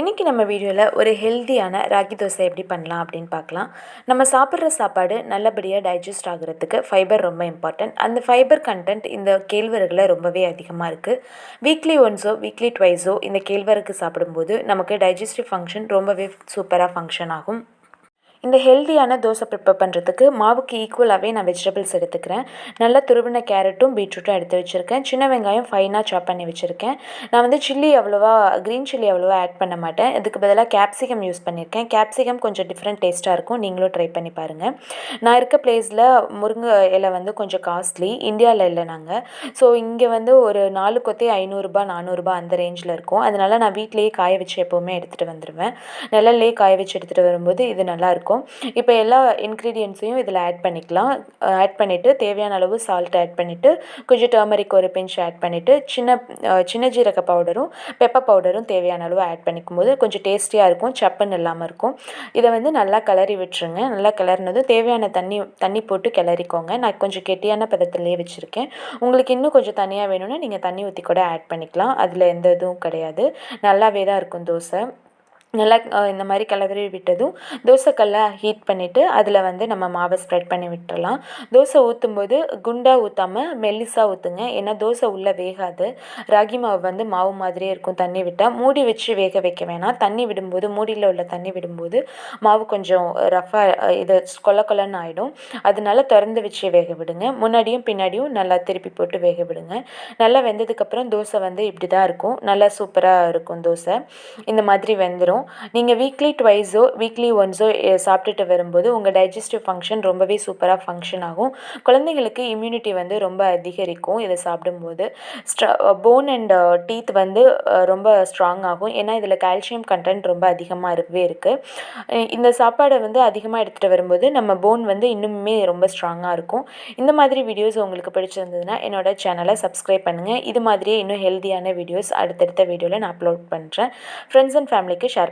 இன்றைக்கி நம்ம வீடியோவில் ஒரு ஹெல்த்தியான ராகி தோசை எப்படி பண்ணலாம் அப்படின்னு பார்க்கலாம். நம்ம சாப்பிட்ற சாப்பாடு நல்லபடியாக டைஜஸ்ட் ஆகுறதுக்கு ஃபைபர் ரொம்ப இம்பார்ட்டன்ட் அந்த ஃபைபர் கண்டென்ட் இந்த கேழ்வரகுல ரொம்பவே அதிகமாக இருக்குது வீக்லி ஒன்ஸோ வீக்லி ட்வைஸோ இந்த கேழ்வரகு சாப்பிடும்போது நமக்கு டைஜஸ்டிவ் ஃபங்க்ஷன் ரொம்பவே சூப்பராக ஃபங்க்ஷன் ஆகும். இந்த ஹெல்த்தியான தோசை ப்ரிப்பேர் பண்ணுறதுக்கு மாவுக்கு ஈக்குவலாகவே நான் வெஜிடபிள்ஸ் எடுத்துக்கிறேன். நல்லா துருவின கேரட்டும் பீட்ரூட்டும் எடுத்து வச்சுருக்கேன். சின்ன வெங்காயம் ஃபைனாக சாப் பண்ணி வச்சுருக்கேன். நான் வந்து சில்லி அவ்வளோவா க்ரீன் சில்லி அவ்வளோவா ஆட் பண்ண மாட்டேன். இதுக்கு பதிலாக கேப்சிகம் யூஸ் பண்ணியிருக்கேன். கேப்சிகம் கொஞ்சம் டிஃப்ரெண்ட் டேஸ்ட்டாக இருக்கும். நீங்களும் ட்ரை பண்ணி பாருங்கள் நான் இருக்க பிளேஸில் முருங்கை இலை வந்து கொஞ்சம் காஸ்ட்லி இந்தியாவில் இல்லை நாங்கள் ஸோ இங்கே வந்து ஒரு நாலு கொத்தே ஐநூறுரூபா நானூறுரூபா அந்த ரேஞ்சில் இருக்கும். அதனால் நான் வீட்டிலேயே காய வச்சு எப்போவுமே எடுத்துகிட்டு வந்துடுவேன் நிழல்லே காய வச்சு எடுத்துகிட்டு வரும்போது இது நல்லாயிருக்கும் இப்போ எல்லா இன்க்ரீடியன்ஸையும் இதில் ஆட் பண்ணிக்கலாம். ஆட் பண்ணிவிட்டு தேவையான அளவு சால்ட் ஆட் பண்ணிவிட்டு கொஞ்சம் டர்மரிக் ஒரு பிஞ்ச் ஆட் பண்ணிவிட்டு சின்ன சின்ன ஜீரக பவுடரும் பெப்பர் பவுடரும் தேவையான அளவு ஆட் பண்ணிக்கும் போது கொஞ்சம் டேஸ்டியாக இருக்கும் சப்புன்னு இல்லாமல் இருக்கும். இதை வந்து நல்லா கிளறி விட்டுருங்க. நல்லா கிளறினதும் தேவையான தண்ணி தண்ணி போட்டு கிளறிக்கோங்க. நான் கொஞ்சம் கெட்டியான பதத்துலேயே வச்சுருக்கேன். உங்களுக்கு இன்னும் கொஞ்சம் தனியாக வேணும்னா நீங்கள் தண்ணி ஊற்றி கூட ஆட் பண்ணிக்கலாம். அதில் எந்த இதுவும் கிடையாது. நல்லாவே தான் இருக்கும் தோசை. நல்லா இந்த மாதிரி கிளறி விட்டதும் தோசைக்கல்லை ஹீட் பண்ணிவிட்டு அதில் வந்து நம்ம மாவை ஸ்ப்ரெட் பண்ணி விட்டுறலாம். தோசை ஊற்றும்போது குண்டாக ஊற்றாமல் மெல்லிஸாக ஊற்றுங்க ஏன்னா தோசை உள்ளே வேகாது. ராகி மாவு வந்து மாவு மாதிரியே இருக்கும். தண்ணி விட்டால் மூடி வச்சு வேக வைக்க வேணாம். தண்ணி விடும்போது மூடியில் உள்ள தண்ணி விடும்போது மாவு கொஞ்சம் ரஃபாக இது கொல கொலன்னு ஆகிடும் அதனால திறந்து வச்சு வேக விடுங்க. முன்னாடியும் பின்னாடியும் நல்லா திருப்பி போட்டு வேக விடுங்க. நல்லா வெந்ததுக்கப்புறம் தோசை வந்து இப்படி தான் இருக்கும். நல்லா சூப்பராக இருக்கும் தோசை. இந்த மாதிரி வெந்துடும் நீங்கள் வீக்லி ட்வைஸோ வீக்லி ஒன்ஸோ சாப்பிட்டுட்டு வரும்போது உங்கள் டைஜஸ்டிவ் ஃபங்க்ஷன் ரொம்பவே சூப்பராக ஃபங்க்ஷன் ஆகும். குழந்தைங்களுக்கு இம்யூனிட்டி வந்து ரொம்ப அதிகரிக்கும் இதை சாப்பிடும்போது. ஸ்ட்ரா போன் அண்ட் டீத் வந்து ரொம்ப ஸ்ட்ராங் ஆகும். ஏன்னா இதில் கால்சியம் கண்டென்ட் ரொம்ப அதிகமாக இருக்கவே இருக்குது இந்த சாப்பாடை வந்து அதிகமாக எடுத்துகிட்டு வரும்போது நம்ம போன் வந்து இன்னுமே ரொம்ப ஸ்ட்ராங்காக இருக்கும். இந்த மாதிரி வீடியோஸ் உங்களுக்கு பிடிச்சிருந்ததுன்னா என்னோட சேனலை சப்ஸ்கிரைப் பண்ணுங்கள் இது மாதிரியே இன்னும் ஹெல்த்தியான வீடியோஸ் அடுத்தடுத்த வீடியோவில் நான் அப்லோட் பண்ணுறேன் ஃப்ரெண்ட்ஸ் அண்ட் ஃபேமிலிக்கு ஷேர்